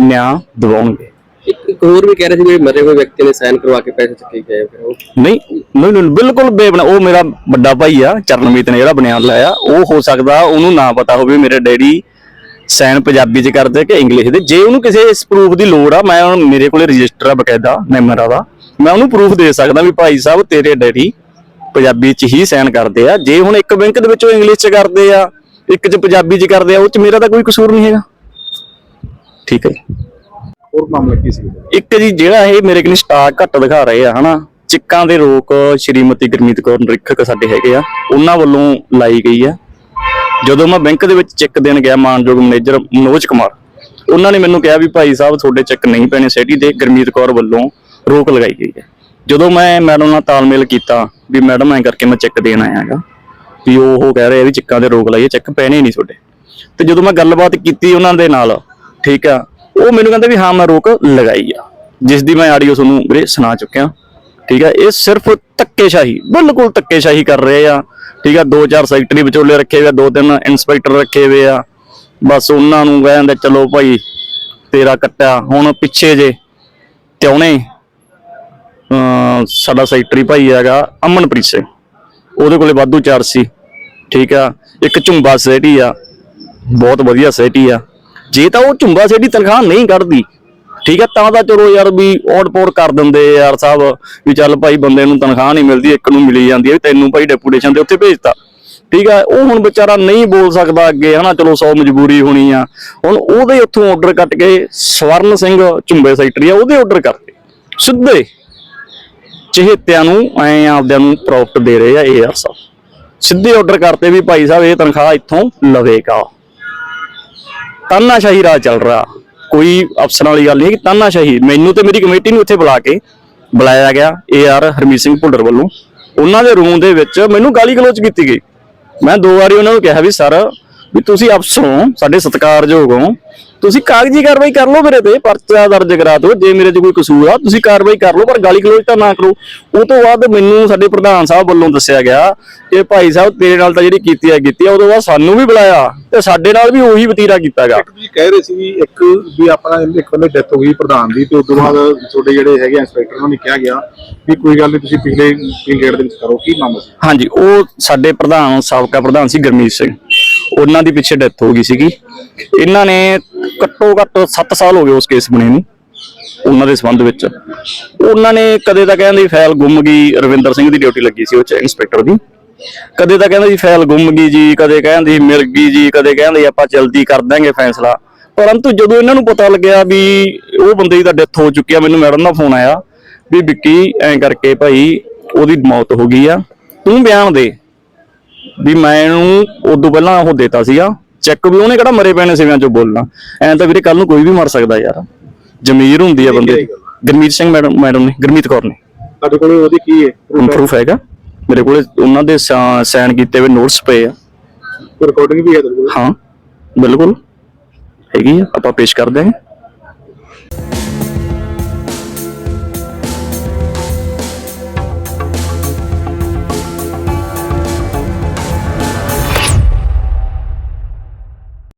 ਨਿਆਂ ਦਿਵਾਉਣਗੇ। ਇੱਕ ਹੋਰ ਵੀ ਕਹਿ ਰਹੇ ਸੀ ਵੀ ਮਰੇ ਹੋਏ ਵਿਅਕਤੀ ਨੇ ਸਾਈਨ ਕਰਵਾ ਕੇ ਪੈਸੇ ਚੱਕੇ ਗਏ ਫਿਰ ਉਹ ਨਹੀਂ ਨਹੀਂ ਨਹੀਂ ਬਿਲਕੁਲ ਬੇਬਨਾ ਉਹ ਮੇਰਾ ਵੱਡਾ ਭਾਈ ਆ ਚਰਨਮੀਤ ਨੇ ਜਿਹੜਾ ਬੁਨਿਆਦ ਲਾਇਆ ਉਹ ਹੋ ਸਕਦਾ ਉਹਨੂੰ ਨਾ ਪਤਾ ਹੋਵੇ ਮੇਰੇ ਡੈਡੀ ਸਾਈਨ ਪੰਜਾਬੀ ਚ ਕਰਦੇ ਕਿ ਇੰਗਲਿਸ਼ ਦੇ। ਜੇ ਉਹਨੂੰ ਕਿਸੇ ਇਸ ਪ੍ਰੂਫ ਦੀ ਲੋੜ ਆ ਮੈਂ ਮੇਰੇ ਕੋਲੇ ਰਜਿਸਟਰ ਆ ਬਕਾਇਦਾ ਮੈਂਬਰਾਂ ਦਾ ਮੈਂ ਉਹਨੂੰ ਪ੍ਰੂਫ ਦੇ ਸਕਦਾ ਵੀ ਭਾਈ ਸਾਹਿਬ ਤੇਰੇ ਡੈਡੀ ਪੰਜਾਬੀ ਚ ਹੀ ਸਾਈਨ ਕਰਦੇ ਆ। ਜੇ ਹੁਣ ਇੱਕ ਬੈਂਕ ਦੇ ਵਿੱਚੋਂ ਇੰਗਲਿਸ਼ ਚ ਕਰਦੇ ਆ ਇੱਕ ਚ ਪੰਜਾਬੀ ਚ ਕਰਦੇ ਆ ਉਹ ਚ ਮੇਰਾ ਤਾਂ ਕੋਈ ਕਸੂਰ ਨਹੀਂ ਹੈਗਾ। ਠੀਕ ਹੈ ਹੋਰ ਮਾਮਲਾ ਕੀ ਸੀ? ਇੱਕ ਜੀ ਜਿਹੜਾ ਇਹ ਮੇਰੇ ਕੋਲ ਸਟਾਕ ਘੱਟ ਦਿਖਾ ਰਹੇ ਆ ਹਨਾ? ਚਿੱਕਾਂ ਦੇ ਰੋਕ ਸ਼੍ਰੀਮਤੀ ਗੁਰਮੀਤ ਕੌਰ ਨਿਰੀਖਕ ਸਾਡੇ ਹੈਗੇ ਆ। ਉਹਨਾਂ ਵੱਲੋਂ ਲਾਈ ਗਈ ਆ। ਜਦੋਂ ਮੈਂ ਬੈਂਕ ਦੇ ਵਿੱਚ ਚੈੱਕ ਦੇਣ ਗਿਆ ਮਾਨਯੋਗ ਮੈਨੇਜਰ ਮਨੋਜ ਕੁਮਾਰ ਉਹਨਾਂ ਨੇ ਮੈਨੂੰ ਕਿਹਾ ਵੀ ਭਾਈ ਸਾਹਿਬ ਤੁਹਾਡੇ ਚੈੱਕ ਨਹੀਂ ਪੈਣੇ ਸਿਟੀ ਦੇ। ਗੁਰਮੀਤ ਕੌਰ ਵੱਲੋਂ ਰੋਕ ਲਗਾਈ ਗਈ ਹੈ। ਜਦੋਂ ਮੈਂ ਮੈਡਮ ਨਾਲ ਤਾਲਮੇਲ ਕੀਤਾ ਵੀ ਮੈਡਮ, ਐਂ ਕਰਕੇ ਮੈਂ ਚੈੱਕ ਦੇਣ ਆਇਆ ਹੈਗਾ ਵੀ ਉਹ ਕਹਿ ਰਹੇ ਆ ਵੀ ਚੈੱਕਾਂ ਦੇ ਰੋਕ ਲਾਈਏ, ਚੈੱਕ ਪੈਣੇ ਨਹੀਂ ਤੁਹਾਡੇ। ਤੇ ਜਦੋਂ ਮੈਂ ਗੱਲਬਾਤ ਕੀਤੀ ਉਹਨਾਂ ਦੇ ਨਾਲ, ਠੀਕ ਆ, ਉਹ ਮੈਨੂੰ ਕਹਿੰਦੇ ਵੀ ਹਾਂ, ਮੈਂ ਰੋਕ ਲਗਾਈ ਆ। ਜਿਸ ਦੀ ਮੈਂ ਆਡੀਓ ਤੁਹਾਨੂੰ ਵੀਰੇ ਸੁਣਾ ਚੁੱਕਿਆ। ਠੀਕ ਆ, ਇਹ ਸਿਰਫ ਧੱਕੇਸ਼ਾਹੀ, ਬਿਲਕੁਲ ਧੱਕੇਸ਼ਾਹੀ ਕਰ ਰਹੇ ਆ। ਠੀਕ ਆ ਦੋ ਚਾਰ ਸੈਕਟਰੀ ਵਿਚੋਲੇ ਰੱਖੇ ਹੋਏ ਆ ਦੋ ਤਿੰਨ ਇਨਸਪੈਕਟਰ ਰੱਖੇ ਹੋਏ ਆ। ਬਸ ਉਹਨਾਂ ਨੂੰ ਕਹਿੰਦੇ, ਚਲੋ ਭਾਈ, ਤੇਰਾ ਕੱਟਿਆ, ਹੁਣ ਪਿੱਛੇ ਜੇ ਤਿਉਣੇ ਸਾਡਾ ਸੈਕਟਰੀ ਭਾਈ ਹੈਗਾ ਅਮਨਪ੍ਰੀਤ ਸਿੰਘ। ਉਹਦੇ ਕੋਲੇ ਵਾਧੂ ਚਾਰਜ ਸੀ। ਠੀਕ ਆ। ਇੱਕ ਝੁੰਬਾ ਸੈਟੀ ਆ। ਬਹੁਤ ਵਧੀਆ ਸੈਟੀ ਆ। ਜੇ ਤਾਂ ਉਹ ਝੁੰਬਾ ਸੈਟੀ ਤਨਖਾਹ ਨਹੀਂ ਕੱਢਦੀ। ਠੀਕ ਆ, ਤਾਂ ਤਾਂ ਚਲੋ ਯਾਰ ਵੀ ਔੜ-ਪੌੜ ਕਰ ਦਿੰਦੇ ਯਾਰ ਸਾਹਿਬ ਵੀ ਚੱਲ ਭਾਈ ਬੰਦੇ ਨੂੰ ਤਨਖਾਹ ਨਹੀਂ ਮਿਲਦੀ, ਇੱਕ ਨੂੰ ਮਿਲੀ ਜਾਂਦੀ ਹੈ ਵੀ ਤੈਨੂੰ ਭਾਈ ਡੈਪੂਟੇਸ਼ਨ ਦੇ ਉੱਤੇ ਭੇਜਤਾ। ਠੀਕ ਆ, ਉਹ ਹੁਣ ਵਿਚਾਰਾ ਨਹੀਂ ਬੋਲ ਸਕਦਾ ਅੱਗੇ, ਹਨਾ, ਚਲੋ ਸੌ ਮਜਬੂਰੀ ਹੋਣੀ ਆ। ਹੁਣ ਉਹਦੇ ਉੱਥੋਂ ਆਰਡਰ ਕੱਟ ਕੇ ਸਵਰਨ ਸਿੰਘ ਝੁੰਬੇ ਸੈਕਟਰੀ ਆ, ਉਹਦੇ ਆਰਡਰ ਕਰਤੇ। ਸਿੱਧੇ। ਚਹੇਤਿਆਂ ਨੂੰ ਐ ਆਪਦਿਆਂ ਨੂੰ ਪ੍ਰੋਫਿਟ ਦੇ ਰਹੇ ਆ ਇਹ ਸਾਹਿਬ ਸਿੱਧੇ ਆਰਡਰ ਕਰਤੇ ਵੀ ਭਾਈ ਸਾਹਿਬ, ਇਹ ਤਨਖਾਹ ਇੱਥੋਂ ਲਵੇਗਾ। ਤਾਨਾਸ਼ਾਹੀ ਰਾਜ ਚੱਲ ਰਿਹਾ। ਕੋਈ ਅਫਸਰਾਂ ਵਾਲੀ ਗੱਲ ਨਹੀਂ ਕਿ ਤਾਨਾਸ਼ਾਹੀ। ਮੈਨੂੰ ਤੇ ਮੇਰੀ ਕਮੇਟੀ ਨੂੰ ਇੱਥੇ ਬੁਲਾ ਕੇ ਬੁਲਾਇਆ ਗਿਆ ਏਆਰ ਹਰਮੀਤ ਸਿੰਘ ਭੁੱਲਰ ਵੱਲੋਂ। ਉਹਨਾਂ ਦੇ ਰੂਮ ਦੇ ਵਿੱਚ ਮੈਨੂੰ ਗਾਲੀ ਗਲੋਚ ਕੀਤੀ ਗਈ। ਮੈਂ ਦੋ ਵਾਰੀ ਉਹਨਾਂ ਨੂੰ ਕਿਹਾ ਵੀ, ਸਰ, ਵੀ ਤੁਸੀਂ ਅਫਸਰ ਹੋ, ਸਾਡੇ ਸਤਿਕਾਰਯੋਗ ਹੋ। ਤੁਸੀਂ ਕਾਗਜ਼ੀ ਕਾਰਵਾਈ ਕਰ ਲਓ ਮੇਰੇ ਤੇ ਪਰਚਾ ਦਰਜ ਕਰਾ ਦਿਓ ਜੇ ਮੇਰੇ 'ਚ ਕੋਈ ਕਸੂਰ ਆ ਤੁਸੀਂ ਕਾਰਵਾਈ ਕਰ ਲਓ ਪਰ ਗਾਲੀ ਗਲੋਚ ਤਾਂ ਨਾ ਕਰੋ। ਉਹ ਤੋਂ ਬਾਅਦ ਮੈਨੂੰ ਸਾਡੇ ਪ੍ਰਧਾਨ ਸਾਹਿਬ ਵੱਲੋਂ ਦੱਸਿਆ ਗਿਆ ਕਿ ਭਾਈ ਸਾਹਿਬ ਤੇਰੇ ਨਾਲ ਤਾਂ ਜਿਹੜੀ ਕੀਤੀ ਹੈ ਕੀਤੀ ਆ ਉਦੋਂ ਬਾਅਦ ਸਾਨੂੰ ਵੀ ਬੁਲਾਇਆ ਤੇ ਸਾਡੇ ਨਾਲ ਵੀ ਉਹੀ ਵਤੀਰਾ ਕੀਤਾ ਗਿਆ ਤੁਸੀਂ ਕਹਿ ਰਹੇ ਸੀ ਵੀ ਇੱਕ ਵੀ ਆਪਣਾ ਇੱਕ ਬੰਦੇ ਡੈਥ ਹੋ ਗਈ ਪ੍ਰਧਾਨ ਦੀ ਤੇ ਉਸ ਤੋਂ ਬਾਅਦ ਤੁਹਾਡੇ ਜਿਹੜੇ ਹੈਗੇ ਇੰਸਪੈਕਟਰ ਉਹਨਾਂ ਨੇ ਕਿਹਾ ਗਿਆ ਵੀ ਕੋਈ ਗੱਲ ਨਹੀਂ ਤੁਸੀਂ ਪਿਛਲੇ ਪੀਰੀਅਡ ਦੇ ਵਿੱਚ ਕਰੋ ਕੀ ਮਾਮਲਾ ਸੀ? ਹਾਂਜੀ ਉਹ ਸਾਡੇ ਪ੍ਰਧਾਨ ਸਾਬਕਾ ਪ੍ਰਧਾਨ ਸੀ ਗੁਰਮੀਤ ਸਿੰਘ। ਉਹਨਾਂ ਦੀ ਪਿੱਛੇ ਡੈਥ ਹੋ ਗਈ ਸੀਗੀ। ਇਹਨਾਂ ਨੇ ਘੱਟੋ ਘੱਟ 7 ਸਾਲ ਹੋ ਗਏ ਉਸ ਕੇਸ ਬਣੇ ਨੂੰ, ਉਹਨਾਂ ਦੇ ਸੰਬੰਧ ਵਿੱਚ। ਉਹਨਾਂ ਨੇ ਕਦੇ ਤਾਂ ਕਹਿੰਦੇ ਫਾਈਲ ਗੁੰਮ ਗਈ, ਰਵਿੰਦਰ ਸਿੰਘ ਦੀ ਡਿਊਟੀ ਲੱਗੀ ਸੀ ਉਹ ਚ ਇੰਸਪੈਕਟਰ ਦੀ। ਕਦੇ ਤਾਂ ਕਹਿੰਦੇ ਜੀ ਫਾਈਲ ਗੁੰਮ ਗਈ ਜੀ, ਕਦੇ ਕਹਿੰਦੇ ਮਿਲ ਗਈ ਜੀ, ਕਦੇ ਕਹਿੰਦੇ ਆਪਾਂ ਜਲਦੀ ਕਰ ਦਾਂਗੇ ਫੈਸਲਾ। ਪਰੰਤੂ ਜਦੋਂ ਇਹਨਾਂ ਨੂੰ ਪਤਾ ਲੱਗਿਆ ਵੀ ਉਹ ਬੰਦੇ ਦੀ ਤਾਂ ਡੈਥ ਹੋ ਚੁੱਕੀ ਆ, ਮੈਨੂੰ ਮੈਡਮ ਦਾ ਫੋਨ ਆਇਆ ਵੀ ਵਿੱਕੀ, ਐਂ ਕਰਕੇ ਭਾਈ ਉਹਦੀ ਮੌਤ ਹੋ ਗਈ ਆ। ਤੂੰ ਬਿਆਨ ਦੇ ਵੀ ਮੈਂ ਇਹਨੂੰ ਉਦੋਂ ਪਹਿਲਾਂ ਉਹ ਦੇਤਾ ਸੀਗਾ। ਚੈੱਕ ਵੀ ਉਹਨੇ ਕਿਹੜਾ ਮਰੇ ਪੈਣੇ ਸਿਵਿਆਂ ਚੋਂ ਬੋਲਣਾ। ਐਂ ਤਾਂ ਵੀਰੇ ਕੱਲ ਨੂੰ ਕੋਈ ਵੀ ਮਰ ਸਕਦਾ ਯਾਰ। ਜ਼ਮੀਰ ਹੁੰਦੀ ਆ ਬੰਦੇ ਦੀ। ਗੁਰਮੀਤ ਸਿੰਘ ਮੈਡਮ ਮੈਡਮ ਨੇ ਗੁਰਮੀਤ ਕੌਰ ਨੇ। ਤੁਹਾਡੇ ਕੋਲ ਉਹਦੀ ਕੀ ਹੈ? ਪ੍ਰੂਫ ਹੈਗਾ। ਮੇਰੇ ਕੋਲੇ ਉਹਨਾਂ ਦੇ ਸਾਈਨ ਕੀਤੇ ਹੋਏ ਨੋਟਸ ਪਏ ਆ। ਰਿਕਾਰਡਿੰਗ ਵੀ ਹੈ ਤੁਹਾਡੇ ਕੋਲ? ਹਾਂ। ਬਿਲਕੁਲ। ਹੈਗੀ ਆ। ਆਪਾਂ ਪੇਸ਼ ਕਰ ਦਿਆਂਗੇ